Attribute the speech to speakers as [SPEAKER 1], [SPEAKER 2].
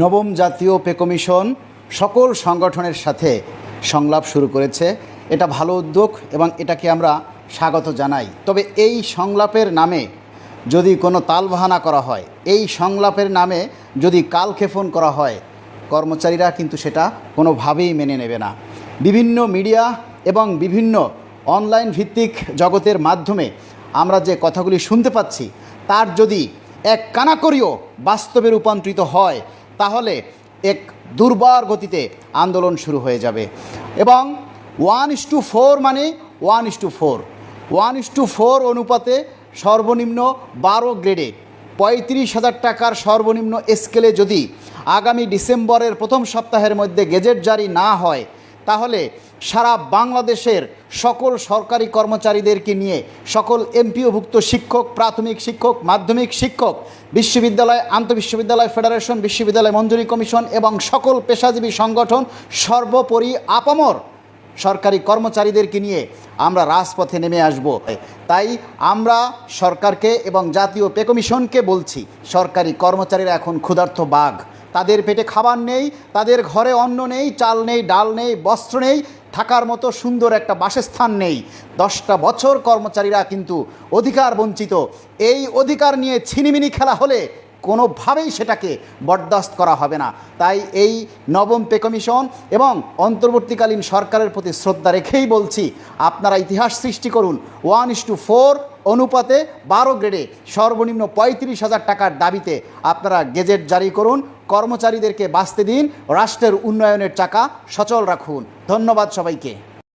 [SPEAKER 1] নবম জাতীয় pay commission সকল সংগঠনের সাথে সংলাপ শুরু করেছে। এটা ভালো উদ্যোগ এবং এটাকে আমরা স্বাগত জানাই। তবে এই সংলাপের নামে যদি কোনো তালবাহানা করা হয়, এই সংলাপের নামে যদি কালক্ষেপণ করা হয়, কর্মচারীরা কিন্তু সেটা কোনোভাবেই মেনে নেবে না। বিভিন্ন মিডিয়া এবং বিভিন্ন অনলাইন ভিত্তিক জগতের মাধ্যমে আমরা যে কথাগুলি শুনতে পাচ্ছি, তার যদি এক কানাকড়িও বাস্তবে রূপান্তরিত হয় তাহলে এক দুর্বার গতিতে আন্দোলন শুরু হয়ে যাবে। এবং ওয়ান ইস টু ফোর মানে one is to four. One is to four অনুপাতে সর্বনিম্ন বারো গ্রেডে পঁয়ত্রিশ হাজার টাকার সর্বনিম্ন স্কেলে যদি আগামী ডিসেম্বরের প্রথম সপ্তাহের মধ্যে গেজেট জারি না হয় তাহলে সারা বাংলাদেশের সকল সরকারি কর্মচারীদেরকে নিয়ে সকল এমপিওভুক্ত শিক্ষক, প্রাথমিক শিক্ষক, মাধ্যমিক শিক্ষক, বিশ্ববিদ্যালয়, আন্তঃবিশ্ববিদ্যালয়, ফেডারেশন, বিশ্ববিদ্যালয় মঞ্জুরি কমিশন এবং সকল পেশাজীবী সংগঠন সর্বোপরি আপামর সরকারি কর্মচারীদেরকে নিয়ে আমরা রাজপথে নেমে আসব। তাই আমরা সরকারকে এবং জাতীয় পে কমিশনকে বলছি, সরকারি কর্মচারীরা এখন ক্ষুধার্থ বাঘ। তাদের পেটে খাবার নেই, তাদের ঘরে অন্ন নেই, চাল নেই, ডাল নেই, বস্ত্র নেই, থাকার মতো সুন্দর একটা বাসস্থান নেই। দশটা বছর কর্মচারীরা কিন্তু অধিকার বঞ্চিত। এই অধিকার নিয়ে ছিনিমিনি খেলা হলে কোনোভাবেই সেটাকে বরদাস্ত করা হবে না। তাই এই নবম পে কমিশন এবং অন্তর্বর্তীকালীন সরকারের প্রতি শ্রদ্ধা রেখেই বলছি, আপনারা ইতিহাস সৃষ্টি করুন। ওয়ান ইস টু ফোর অনুপাতে বারো গ্রেডে সর্বনিম্ন পঁয়ত্রিশ হাজার টাকার দাবিতে আপনারা গেজেট জারি করুন। কর্মচারীদেরকে বাঁচতে দিন। রাষ্ট্রের উন্নয়নের চাকা সচল রাখুন। ধন্যবাদ সবাইকে।